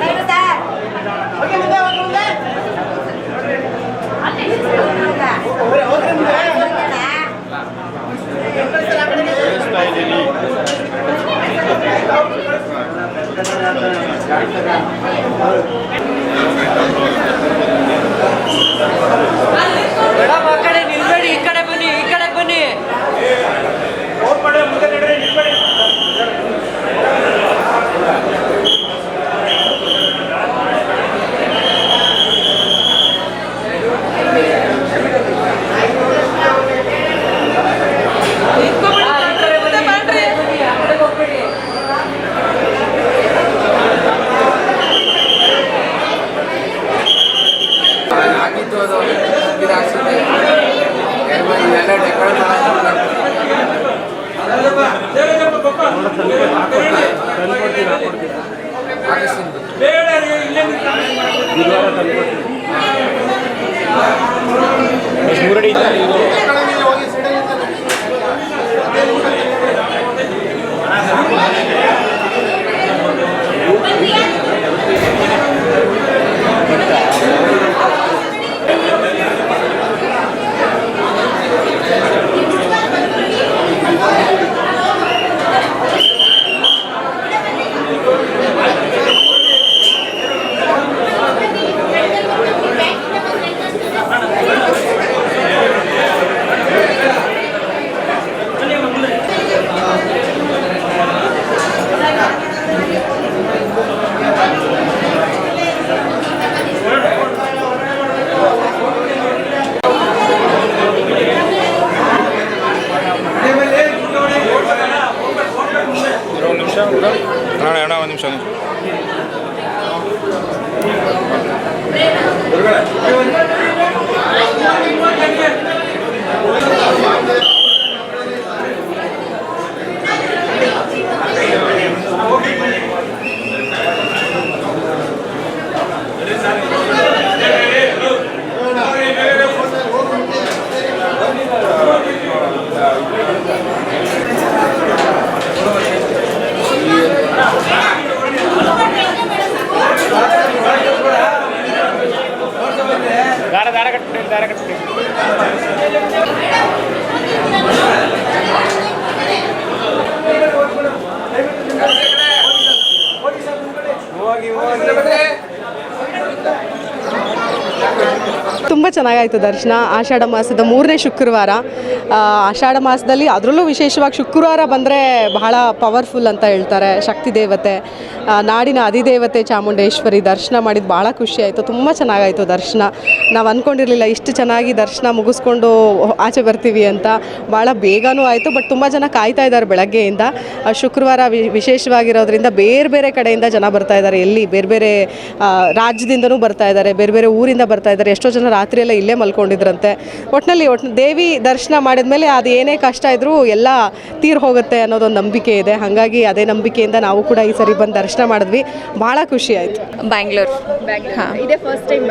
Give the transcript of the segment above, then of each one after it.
ಸರಿ ಸರ್ ಹೋಗಿ ಮುಂದೆ ಹೋಗಿ ಮುಂದೆ ಮೇಡಮ್ ಆ ಕಡೆ ನಿಲ್ಬೇಡಿ ಈ ಕಡೆ ಬನ್ನಿ ಈ ಕಡೆ ಬನ್ನಿ ನಿಂತ್ಕೊಬಿಡಿ, ಈ ಕಡೆ ಬನ್ನಿ, ಈ ಕಡೆ ಬನ್ನಿ, ಆ ಕಡೆ ಹೋಗ್ಬೇಡಿ. ಆಗಿದ್ದು ಅದು ಇದಾಗ್ಸುತ್ತೆ ಇವೆಲ್ಲ ಡೆಕೋರೇಟ್ ಅಣ್ಣ ಚೆನ್ನಾಗಾಯಿತು ದರ್ಶನ. ಆಷಾಢ ಮಾಸದ ಮೂರನೇ ಶುಕ್ರವಾರ. ಆಷಾಢ ಮಾಸದಲ್ಲಿ ಅದರಲ್ಲೂ ವಿಶೇಷವಾಗಿ ಶುಕ್ರವಾರ ಬಂದರೆ ಬಹಳ ಪವರ್ಫುಲ್ ಅಂತ ಹೇಳ್ತಾರೆ, ಶಕ್ತಿ ದೇವತೆ. ನಾಡಿನ ಅಧಿದೇವತೆ ಚಾಮುಂಡೇಶ್ವರಿ, ದರ್ಶನ ಮಾಡಿದ್ದು ಭಾಳ ಖುಷಿ ಆಯಿತು, ತುಂಬ ಚೆನ್ನಾಗಾಯಿತು ದರ್ಶನ. ನಾವು ಅಂದ್ಕೊಂಡಿರಲಿಲ್ಲ ಇಷ್ಟು ಚೆನ್ನಾಗಿ ದರ್ಶನ ಮುಗಿಸ್ಕೊಂಡು ಆಚೆ ಬರ್ತೀವಿ ಅಂತ. ಭಾಳ ಬೇಗನೂ ಆಯಿತು ಬಟ್ ತುಂಬ ಜನ ಕಾಯ್ತಾ ಇದ್ದಾರೆ ಬೆಳಗ್ಗೆಯಿಂದ. ಶುಕ್ರವಾರ ವಿಶೇಷವಾಗಿರೋದ್ರಿಂದ ಬೇರೆ ಬೇರೆ ಕಡೆಯಿಂದ ಜನ ಬರ್ತಾ ಇದ್ದಾರೆ. ಎಲ್ಲಿ ಬೇರೆ ಬೇರೆ ರಾಜ್ಯದಿಂದನೂ ಬರ್ತಾ ಇದ್ದಾರೆ, ಬೇರೆ ಬೇರೆ ಊರಿಂದ ಬರ್ತಾ ಇದ್ದಾರೆ. ಎಷ್ಟೋ ಜನ ರಾತ್ರಿ ಎಲ್ಲ ಇಲ್ಲೇ ಮಲ್ಕೊಂಡಿದ್ರಂತೆ. ಒಟ್ಟಿನಲ್ಲಿ ಒಟ್ಟು ದೇವಿ ದರ್ಶನ ಮಾಡಿದ್ಮೇಲೆ ಅದು ಏನೇ ಕಷ್ಟ ಇದ್ದರೂ ಎಲ್ಲ ತೀರ್ ಹೋಗುತ್ತೆ ಅನ್ನೋದೊಂದು ನಂಬಿಕೆ ಇದೆ. ಹಾಗಾಗಿ ಅದೇ ನಂಬಿಕೆಯಿಂದ ನಾವು ಕೂಡ ಈ ಸರಿ ಬಂದು ದರ್ಶನ ಮಾಡಿದ್ವಿ. ಭಾಳ ಖುಷಿ ಆಯಿತು. ಬ್ಯಾಂಗ್ಳೂರ್. ಹಾಂ. ಇದೇ ಫಸ್ಟ್ ಟೈಮ್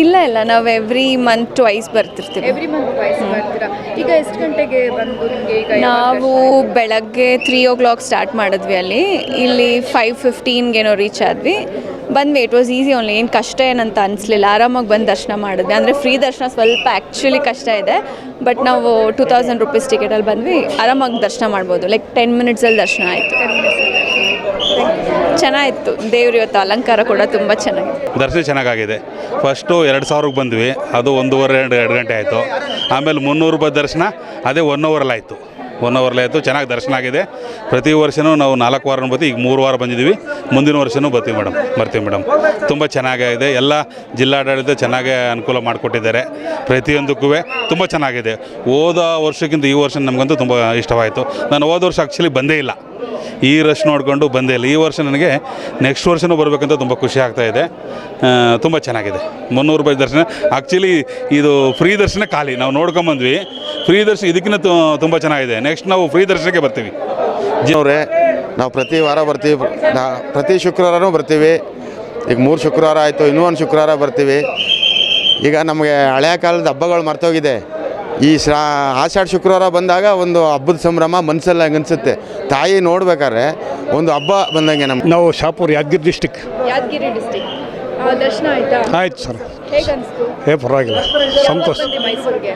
ಇಲ್ಲ ಇಲ್ಲ. ನಾವು ಎವ್ರಿ ಮಂತ್ ಟ್ವೈಸ್ ಬರ್ತಿರ್ತೀವಿ. ಎವ್ರಿ ಮಂತ್ ವಾಯ್ಸ್ ಬರ್ತೀರಾ? ಈಗ ಎಷ್ಟು ಗಂಟೆಗೆ ಬಂದು ನಿಮಗೆ ಈಗ ನಾವು ಬೆಳಗ್ಗೆ ತ್ರೀ ಓ ಕ್ಲಾಕ್ ಸ್ಟಾರ್ಟ್ ಮಾಡಿದ್ವಿ ಅಲ್ಲಿ. ಇಲ್ಲಿ ಫೈವ್ ಫಿಫ್ಟೀನ್ಗೇನೋ ರೀಚ್ ಆದ್ವಿ. ಬಂದ್ವಿ. ಇಟ್ ವಾಸ್ ಈಸಿ ಓನ್ಲಿ ಏನು ಕಷ್ಟ ಏನಂತ ಅನಿಸ್ಲಿಲ್ಲ. ಆರಾಮಾಗಿ ಬಂದು ದರ್ಶನ ಮಾಡಿದ್ವಿ. ಅಂದರೆ ಫ್ರೀ ದರ್ಶನ ಸ್ವಲ್ಪ ಆ್ಯಕ್ಚುಲಿ ಕಷ್ಟ ಇದೆ. ಬಟ್ ನಾವು ಟೂ ತೌಸಂಡ್ ರುಪೀಸ್ ಟಿಕೆಟಲ್ಲಿ ಬಂದ್ವಿ. ಆರಾಮಾಗಿ ದರ್ಶನ ಮಾಡ್ಬೋದು. ಲೈಕ್ ಟೆನ್ ಮಿನಿಟ್ಸಲ್ಲಿ ದರ್ಶನ ಆಯಿತು. ಚೆನ್ನಾಗಿತ್ತು. ದೇವ್ರ ಇವತ್ತು ಅಲಂಕಾರ ಕೂಡ ತುಂಬ ಚೆನ್ನಾಗಿತ್ತು. ದರ್ಶನ ಚೆನ್ನಾಗಾಗಿದೆ. ಫಸ್ಟು ಎರಡು ಸಾವಿರಕ್ಕೆ ಬಂದ್ವಿ. ಅದು ಒಂದೂವರೆ ಎರಡು ಎರಡು ಗಂಟೆ ಆಯಿತು. ಆಮೇಲೆ ಮುನ್ನೂರು ರೂಪಾಯಿ ದರ್ಶನ. ಅದೇ ಒನ್ ಅವರಲ್ಲಿ ಆಯಿತು. ಒನ್ ಅವರಲ್ಲಿ ಆಯಿತು, ಚೆನ್ನಾಗಿ ದರ್ಶನ ಆಗಿದೆ. ಪ್ರತಿ ವರ್ಷವೂ ನಾವು ನಾಲ್ಕು ವಾರ ಬರ್ತೀವಿ, ಈಗ ಮೂರು ವಾರ ಬಂದಿದ್ದೀವಿ ಮುಂದಿನ ವರ್ಷವೂ ಬರ್ತೀವಿ ಮೇಡಮ್ ಬರ್ತೀವಿ ಮೇಡಮ್ ತುಂಬ ಚೆನ್ನಾಗಿದೆ ಎಲ್ಲ ಜಿಲ್ಲಾಡಳಿತ ಚೆನ್ನಾಗೇ ಅನುಕೂಲ ಮಾಡಿಕೊಟ್ಟಿದ್ದಾರೆ. ಪ್ರತಿಯೊಂದಕ್ಕೂ ತುಂಬ ಚೆನ್ನಾಗಿದೆ. ಹೋದ ವರ್ಷಕ್ಕಿಂತ ಈ ವರ್ಷ ನಮಗಂತೂ ತುಂಬ ಇಷ್ಟವಾಯಿತು. ನಾನು ಹೋದ ವರ್ಷ ಆ್ಯಕ್ಚುಲಿ ಬಂದೇ ಇಲ್ಲ. ಈ ರಶ್ ನೋಡಿಕೊಂಡು ಬಂದೇ ಇಲ್ಲ. ಈ ವರ್ಷ ನನಗೆ ನೆಕ್ಸ್ಟ್ ವರ್ಷನೂ ಬರಬೇಕಂತ ತುಂಬ ಖುಷಿ ಆಗ್ತಾ ಇದೆ. ತುಂಬ ಚೆನ್ನಾಗಿದೆ. ಮುನ್ನೂರು ರೂಪಾಯಿ ದರ್ಶನ. ಆ್ಯಕ್ಚುಲಿ ಇದು ಫ್ರೀ ದರ್ಶನ ಖಾಲಿ. ನಾವು ನೋಡ್ಕೊಂಬಂದ್ವಿ ಫ್ರೀ ದರ್ಶನ ಇದಕ್ಕಿಂತ ತುಂಬ ಚೆನ್ನಾಗಿದೆ. ನೆಕ್ಸ್ಟ್ ನಾವು ಫ್ರೀ ದರ್ಶನಕ್ಕೆ ಬರ್ತೀವಿ. ಅವರೇ, ನಾವು ಪ್ರತಿ ವಾರ ಬರ್ತೀವಿ. ಪ್ರತಿ ಶುಕ್ರವಾರನೂ ಬರ್ತೀವಿ. ಈಗ ಮೂರು ಶುಕ್ರವಾರ ಆಯಿತು, ಇನ್ನೂ ಒಂದು ಶುಕ್ರವಾರ ಬರ್ತೀವಿ. ಈಗ ನಮಗೆ ಹಳೆಯ ಕಾಲದ ಹಬ್ಬಗಳು ಮರ್ತೋಗಿದೆ. ಈ ಶ್ರಾ ಆಷಾಢ ಶುಕ್ರವಾರ ಬಂದಾಗ ಒಂದು ಹಬ್ಬದ ಸಂಭ್ರಮ ಮನಸ್ಸಲ್ಲ ಹಂಗೆ ಅನಿಸುತ್ತೆ. ತಾಯಿ ನೋಡ್ಬೇಕಾದ್ರೆ ಒಂದು ಹಬ್ಬ ಬಂದಂಗೆ ನಮ್ಗೆ. ನಾವು ಶಾಪುರ್ ಯಾದಗಿರಿ ಡಿಸ್ಟಿಕ್ ಯಾದಗಿರಿ ಡಿಸ್ಟಿಕ್ ದರ್ಶನ ಆಯ್ತಾ? ಆಯ್ತು ಸರ್. ಏ ಪರವಾಗಿಲ್ಲ. ಸಂತೋಷ. ಮೈಸೂರಿಗೆ?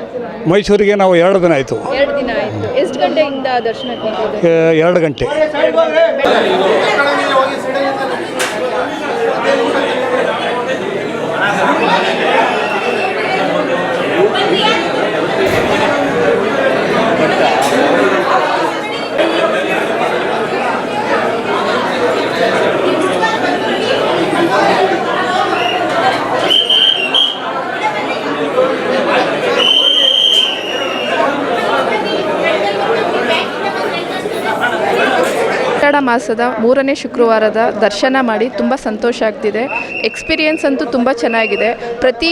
ಮೈಸೂರಿಗೆ ನಾವು ಎರಡು ದಿನ ಆಯಿತು. ಎರಡು ದಿನ ಆಯ್ತು. ಎಷ್ಟು ಗಂಟೆಯಿಂದ ದರ್ಶನಕ್ಕೆ ಹೋಗೋದು ಎರಡು ಗಂಟೆ. Obrigado. ಆಷಾಢ ಮಾಸದ ಮೂರನೇ ಶುಕ್ರವಾರದ ದರ್ಶನ ಮಾಡಿ ತುಂಬ ಸಂತೋಷ ಆಗ್ತಿದೆ. ಎಕ್ಸ್ಪೀರಿಯೆನ್ಸ್ ಅಂತೂ ತುಂಬ ಚೆನ್ನಾಗಿದೆ. ಪ್ರತಿ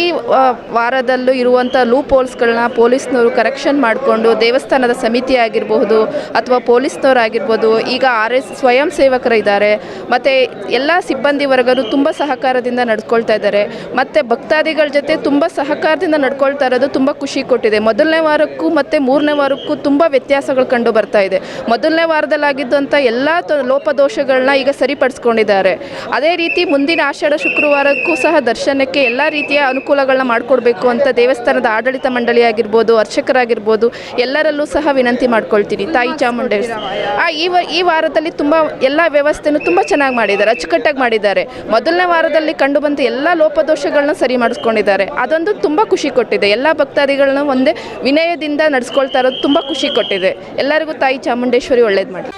ವಾರದಲ್ಲೂ ಇರುವಂಥ ಲೂಪ್ ಹೋಲ್ಸ್ಗಳನ್ನ ಪೊಲೀಸ್ನವರು ಕರೆಕ್ಷನ್ ಮಾಡಿಕೊಂಡು ದೇವಸ್ಥಾನದ ಸಮಿತಿ ಆಗಿರಬಹುದು ಅಥವಾ ಪೊಲೀಸ್ನವರಾಗಿರ್ಬೋದು ಈಗ ಆರ್ ಎಸ್ ಸ್ವಯಂ ಸೇವಕರಿದ್ದಾರೆ ಮತ್ತು ಎಲ್ಲ ಸಿಬ್ಬಂದಿ ವರ್ಗರು ತುಂಬ ಸಹಕಾರದಿಂದ ನಡ್ಕೊಳ್ತಾ ಇದ್ದಾರೆ. ಮತ್ತು ಭಕ್ತಾದಿಗಳ ಜೊತೆ ತುಂಬ ಸಹಕಾರದಿಂದ ನಡ್ಕೊಳ್ತಾ ಇರೋದು ತುಂಬ ಖುಷಿ ಕೊಟ್ಟಿದೆ. ಮೊದಲನೇ ವಾರಕ್ಕೂ ಮತ್ತು ಮೂರನೇ ವಾರಕ್ಕೂ ತುಂಬ ವ್ಯತ್ಯಾಸಗಳು ಕಂಡು ಬರ್ತಾ ಇದೆ. ಮೊದಲನೇ ವಾರದಲ್ಲಾಗಿದ್ದಂಥ ಎಲ್ಲ ಲೋಪದೋಷಗಳನ್ನ ಈಗ ಸರಿಪಡಿಸ್ಕೊಂಡಿದ್ದಾರೆ. ಅದೇ ರೀತಿ ಮುಂದಿನ ಆಷಾಢ ಶುಕ್ರವಾರಕ್ಕೂ ಸಹ ದರ್ಶನಕ್ಕೆ ಎಲ್ಲ ರೀತಿಯ ಅನುಕೂಲಗಳನ್ನ ಮಾಡಿಕೊಡ್ಬೇಕು ಅಂತ ದೇವಸ್ಥಾನದ ಆಡಳಿತ ಮಂಡಳಿ ಆಗಿರ್ಬೋದು, ಅರ್ಚಕರಾಗಿರ್ಬೋದು, ಎಲ್ಲರಲ್ಲೂ ಸಹ ವಿನಂತಿ ಮಾಡ್ಕೊಳ್ತೀನಿ. ತಾಯಿ ಚಾಮುಂಡೇಶ್ವರಿ. ಆ, ಈ ವಾರದಲ್ಲಿ ತುಂಬ ಎಲ್ಲ ವ್ಯವಸ್ಥೆನೂ ತುಂಬ ಚೆನ್ನಾಗಿ ಮಾಡಿದ್ದಾರೆ, ಅಚ್ಚುಕಟ್ಟಾಗಿ ಮಾಡಿದ್ದಾರೆ. ಮೊದಲನೇ ವಾರದಲ್ಲಿ ಕಂಡುಬಂದ ಎಲ್ಲ ಲೋಪದೋಷಗಳನ್ನ ಸರಿ ಮಾಡಿಸ್ಕೊಂಡಿದ್ದಾರೆ. ಅದೊಂದು ತುಂಬ ಖುಷಿ ಕೊಟ್ಟಿದೆ. ಎಲ್ಲ ಭಕ್ತಾದಿಗಳನ್ನ ಒಂದೇ ವಿನಯದಿಂದ ನಡೆಸ್ಕೊಳ್ತಾ ಇರೋದು ತುಂಬ ಖುಷಿ ಕೊಟ್ಟಿದೆ. ಎಲ್ಲರಿಗೂ ತಾಯಿ ಚಾಮುಂಡೇಶ್ವರಿ ಒಳ್ಳೇದು ಮಾಡಿ